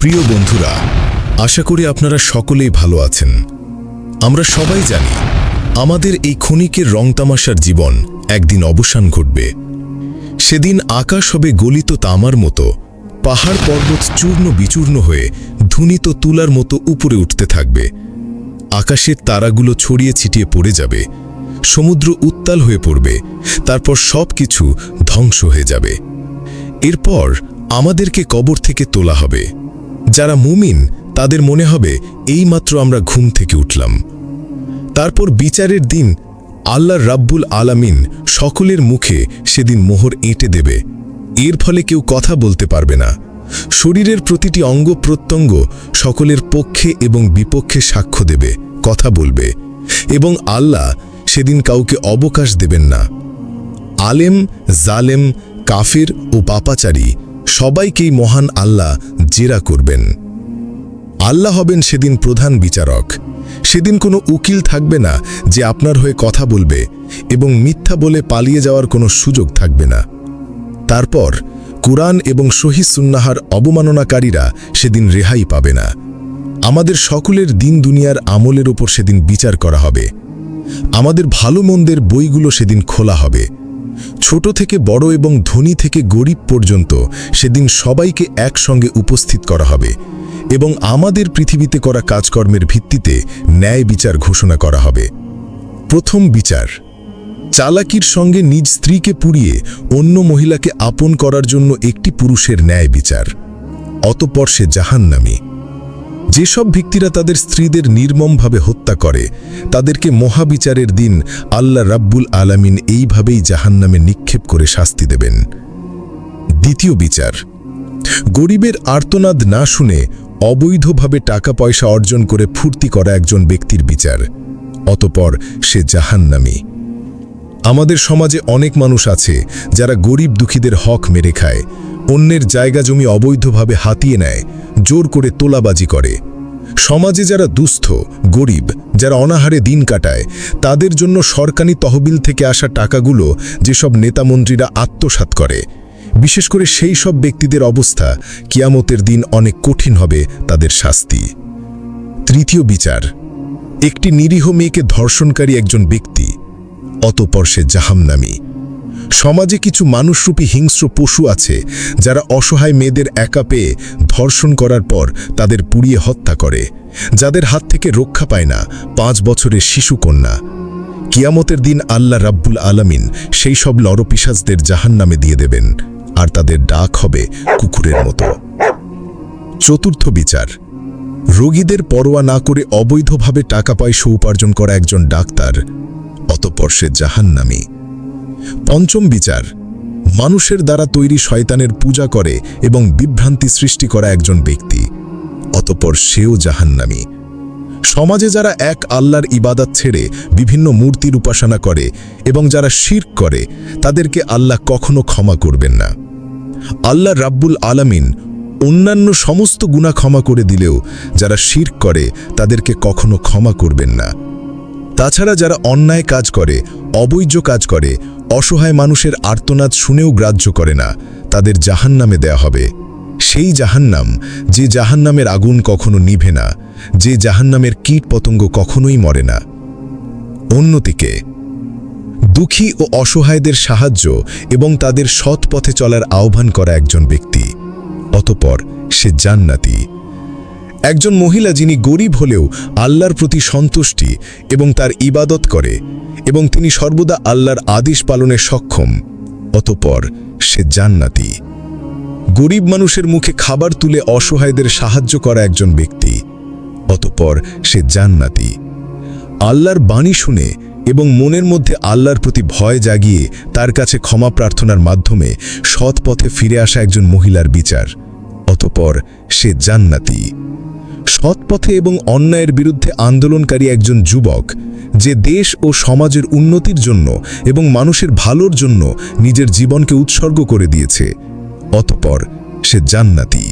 প্রিয় বন্ধুরা, আশা করি আপনারা সকলেই ভালো আছেন। আমরা সবাই জানি, আমাদের এই ক্ষণিকের রংতামাশার জীবন একদিন অবসান ঘটবে। সেদিন আকাশ হবে গলিত তামার মতো, পাহাড় পর্বত চূর্ণ বিচূর্ণ হয়ে ধুনিত তুলার মতো উপরে উঠতে থাকবে। আকাশের তারাগুলো ছড়িয়ে ছিটিয়ে পড়ে যাবে, সমুদ্র উত্তাল হয়ে পড়বে, তারপর সব কিছু ধ্বংস হয়ে যাবে। এরপর আমাদেরকে কবর থেকে তোলা হবে। যারা মুমিন, তাদের মনে হবে এইমাত্র আমরা ঘুম থেকে উঠলাম। তারপর বিচারের দিন আল্লাহর রাব্বুল আলামিন সকলের মুখে সেদিন মোহর এঁটে দেবে। এর ফলে কেউ কথা বলতে পারবে না। শরীরের প্রতিটি অঙ্গ প্রত্যঙ্গ সকলের পক্ষে এবং বিপক্ষে সাক্ষ্য দেবে, কথা বলবে এবং আল্লাহ সেদিন কাউকে অবকাশ দেবেন না। আলেম, জালেম, কাফির ও পাপাচারী সবাইকেই মহান আল্লাহ জেরা করবেন। আল্লাহ হবেন সেদিন প্রধান বিচারক। সেদিন কোনো উকিল থাকবে না যে আপনার হয়ে কথা বলবে এবং মিথ্যা বলে পালিয়ে যাওয়ার কোনো সুযোগ থাকবে না। তারপর কুরআন এবং শহীদ সুন্নাহার অবমাননাকারীরা সেদিন রেহাই পাবে না। আমাদের সকলের দিন দুনিয়ার আমলের ওপর সেদিন বিচার করা হবে। আমাদের ভালো মন্দের বইগুলো সেদিন খোলা হবে। ছোট থেকে বড় এবং ধনী থেকে গরিব পর্যন্ত সেদিন সবাইকে একসঙ্গে উপস্থিত করা হবে এবং আমাদের পৃথিবীতে করা কাজকর্মের ভিত্তিতে ন্যায় বিচার ঘোষণা করা হবে। প্রথম বিচার, চালাকির সঙ্গে নিজ স্ত্রীকে পুড়িয়ে অন্য মহিলাকে আপন করার জন্য একটি পুরুষের ন্যায় বিচার, অতপর সে জাহান্নামী। যেসব ব্যক্তিরা তাদের স্ত্রীদের নির্মমভাবে হত্যা করে, তাদেরকে মহাবিচারের দিন আল্লাহ রাব্বুল আলামিন এইভাবেই জাহান্নামে নিক্ষেপ করে শাস্তি দেবেন। দ্বিতীয় বিচার, গরিবের আর্তনাদ না শুনে অবৈধভাবে টাকা পয়সা অর্জন করে ফুর্তি করা একজন ব্যক্তির বিচার, অতপর সে জাহান্নামী। আমাদের সমাজে অনেক মানুষ আছে যারা গরিব দুঃখীদের হক মেরে খায় অন্যের জায়গা জমি অবৈধভাবে হাতিয়ে নেয়, জোর করে তোলাবাজি করে। সমাজে যারা দুস্থ, গরিব, যারা অনাহারে দিন কাটায়, তাদের জন্য সরকারি তহবিল থেকে আসা টাকাগুলো যেসব নেতামন্ত্রীরা আত্মসাৎ করে, বিশেষ করে সেই সব ব্যক্তিদের অবস্থা কিয়ামতের দিন অনেক কঠিন হবে তাদের শাস্তি। তৃতীয় বিচার, একটি নিরীহ মেয়েকে ধর্ষণকারী একজন ব্যক্তি, অতপর সে জাহান্নামী। সমাজে কিছু মানুষরূপী হিংস্র পশু আছে, যারা অসহায় মেয়েদের একা পেয়ে ধর্ষণ করার পর তাদের পুড়িয়ে হত্যা করে, যাদের হাত থেকে রক্ষা পায় না পাঁচ বছরের শিশু কন্যা। কিয়ামতের দিন আল্লাহ রাব্বুল আলামিন সেই সব লরপিসাজদের জাহান্নামে দিয়ে দেবেন, আর তাদের ডাক হবে কুকুরের মতো। চতুর্থ বিচার, রোগীদের পরোয়া না করে অবৈধভাবে টাকা পয়সা উপার্জন করা একজন ডাক্তার, অতপর সে জাহান্নামী। পঞ্চম বিচার। মানুষের দ্বারা তৈরি শয়তানের পূজা করে এবং বিভ্রান্তি সৃষ্টি করা একজন ব্যক্তি। অতপর সেও জাহান্নামী। সমাজে যারা এক আল্লাহর ইবাদত ছেড়ে বিভিন্ন মূর্তির উপাসনা করে এবং যারা শির করে, তাদেরকে আল্লাহ কখনো ক্ষমা করবেন না। আল্লাহ রাব্বুল আলামিন অন্যান্য সমস্ত গুণা ক্ষমা করে দিলেও যারা শির করে, তাদেরকে কখনো ক্ষমা করবেন না। তাছাড়া যারা অন্যায় কাজ করে, অবৈধ কাজ করে, অসহায় মানুষের আর্তনাদ শুনেও গ্রাহ্য করে না, তাদের জাহান্নামে দেয়া হবে। সেই জাহান্নাম, যে জাহান্নামের আগুন কখনো নিভে না, যে জাহান্নামের কীট পতঙ্গ কখনোই মরে না। অন্যদিকে, দুঃখী ও অসহায়দের সাহায্য এবং তাদের সৎ পথে চলার আহ্বান করা একজন ব্যক্তি, অতপর সে জান্নাতি। একজন মহিলা যিনি গরিব হলেও আল্লাহর প্রতি সন্তুষ্টি এবং তার ইবাদত করে এবং তিনি সর্বদা আল্লাহর আদেশ পালনে সক্ষম, অতপর সে জান্নাতি। গরিব মানুষের মুখে খাবার তুলে অসহায়দের সাহায্য করা একজন ব্যক্তি, অতপর সে জান্নাতি। আল্লাহর বাণী শুনে এবং মনের মধ্যে আল্লাহর প্রতি ভয় জাগিয়ে তার কাছে ক্ষমা প্রার্থনার মাধ্যমে সৎ পথে ফিরে আসা একজন মহিলার বিচার। অতপর সে জান্নাতি। সৎ পথে এবং অন্যায়ের বিরুদ্ধে আন্দোলনকারী একজন যুবক, যে দেশ ও সমাজের উন্নতির জন্য এবং মানুষের ভালোর জন্য নিজের জীবনকে উৎসর্গ করে দিয়েছে, অতপর সে জান্নাতি।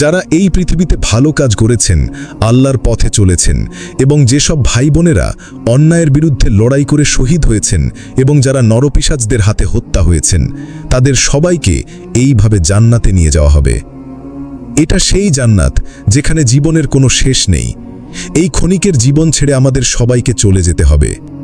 যারা এই পৃথিবীতে ভালো কাজ করেছেন, আল্লাহর পথে চলেছেন এবং যেসব ভাই বোনেরা অন্যায়ের বিরুদ্ধে লড়াই করে শহীদ হয়েছেন এবং যারা নরপিসাজদের হাতে হত্যা হয়েছেন, তাদের সবাইকে এইভাবে জান্নাতে নিয়ে যাওয়া হবে। এটা সেই জান্নাত যেখানে জীবনের কোনো শেষ নেই। এই ক্ষণিকের জীবন ছেড়ে আমাদের সবাইকে চলে যেতে হবে।